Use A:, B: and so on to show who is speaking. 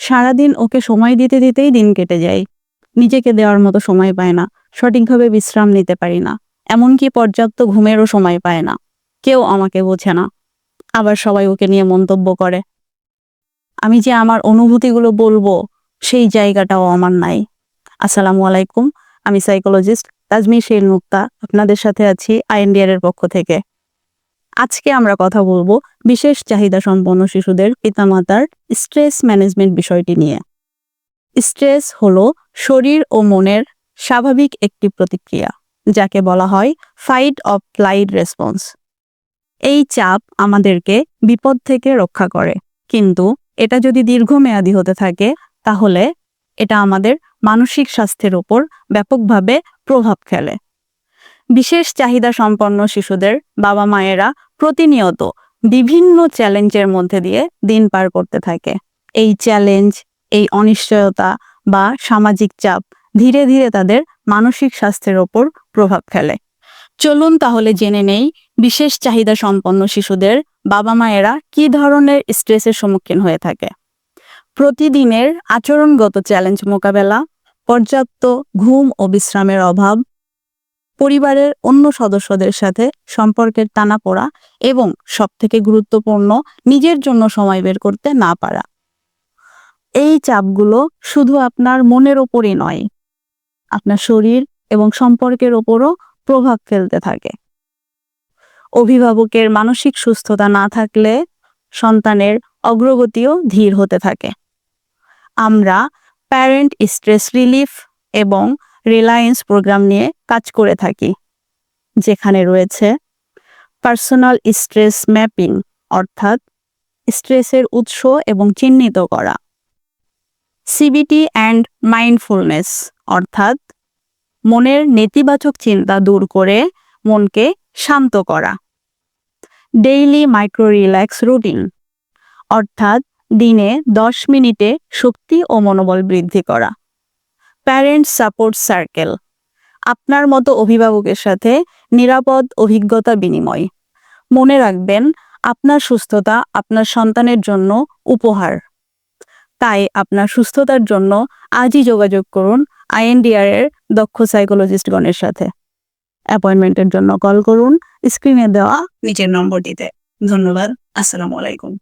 A: সারাদিন ওকে সময় দিতে দিতেই দিন কেটে যায়। নিজেকে দেওয়ার মতো সময় পায় না, সঠিকভাবে বিশ্রাম নিতে পারি না, এমনকি পর্যাপ্ত ঘুমেরও সময় পায় না। কেউ আমাকে বোঝে না। আবার সবাই ওকে নিয়ে মন্তব্য করে। আমি যে আমার অনুভূতিগুলো বলব, সেই জায়গাটাও আমার নাই। আসসালামু আলাইকুম, আমি সাইকোলজিস্ট তাজমি শেল মুক্তা আপনাদের সাথে আছি আইএনডিআর এর পক্ষ থেকে। আজকে আমরা কথা বলব বিশেষ চাহিদা সম্পন্ন শিশুদের পিতামাতার স্ট্রেস ম্যানেজমেন্ট বিষয়টি নিয়ে। স্ট্রেস হলো শরীর ও মনের স্বাভাবিক একটি প্রতিক্রিয়া, যাকে বলা হয় ফাইট অফ ফ্লাইট রেসপন্স এই চাপ আমাদেরকে বিপদ থেকে রক্ষা করে, কিন্তু এটা যদি দীর্ঘমেয়াদী হতে থাকে, তাহলে এটা আমাদের মানসিক স্বাস্থ্যের ওপর ব্যাপকভাবে প্রভাব ফেলে। বিশেষ চাহিদা সম্পন্ন শিশুদের বাবা মায়েরা প্রতিনিয়ত বিভিন্ন চ্যালেঞ্জের মধ্যে দিয়ে দিন পার করতে থাকে। এই চ্যালেঞ্জ, এই অনিশ্চয়তা বা সামাজিক চাপ ধীরে ধীরে তাদের মানসিক স্বাস্থ্যের ওপর প্রভাব ফেলে। চলুন তাহলে জেনে নেই বিশেষ চাহিদা সম্পন্ন শিশুদের বাবা মায়েরা কি ধরনের স্ট্রেসের সম্মুখীন হয়ে থাকে। প্রতিদিনের আচরণগত চ্যালেঞ্জ মোকাবেলা, পর্যাপ্ত ঘুম ও বিশ্রামের অভাব পরিবারের অন্য সদস্যদের সাথে সম্পর্কের টানাপোড়া এবং সবথেকে গুরুত্বপূর্ণ, নিজের জন্য সময় বের করতে না পারা। এই চাপগুলো শুধু আপনার মনের ওপরই নয়, আপনার শরীর এবং সম্পর্কের ওপরও প্রভাব ফেলতে থাকে। অভিভাবকের মানসিক সুস্থতা না থাকলে সন্তানের অগ্রগতিও ধীর হতে থাকে। আমরা প্যারেন্ট স্ট্রেস রিলিফ এবং রিলায়েন্স প্রোগ্রাম নিয়ে কাজ করে থাকি, যেখানে রয়েছে পার্সোনাল স্ট্রেস ম্যাপিং, অর্থাৎ স্ট্রেসের উৎস এবং চিহ্নিত করা। সিবিটি অ্যান্ড মাইন্ডফুলনেস অর্থাৎ মনের নেতিবাচক চিন্তা দূর করে মনকে শান্ত করা। ডেইলি মাইক্রো রিল্যাক্স রুটিন অর্থাৎ দিনে দশ মিনিটে শক্তি ও মনোবল বৃদ্ধি করা। প্যারেন্ট সাপোর্ট সার্কেল আপনার মতো অভিভাবকের সাথে নিরাপদ অভিজ্ঞতা বিনিময়। মনে রাখবেন, আপনার সুস্থতা আপনার সন্তানের জন্য উপহার। তাই আপনার সুস্থতার জন্য আজই যোগাযোগ করুন আইএনডিআর এর দক্ষ সাইকোলজিস্টগণের সাথে। অ্যাপয়েন্টমেন্টের জন্য কল করুন স্ক্রিনে দেওয়া নিচের নম্বরটিতে। ধন্যবাদ, আসসালামু আলাইকুম।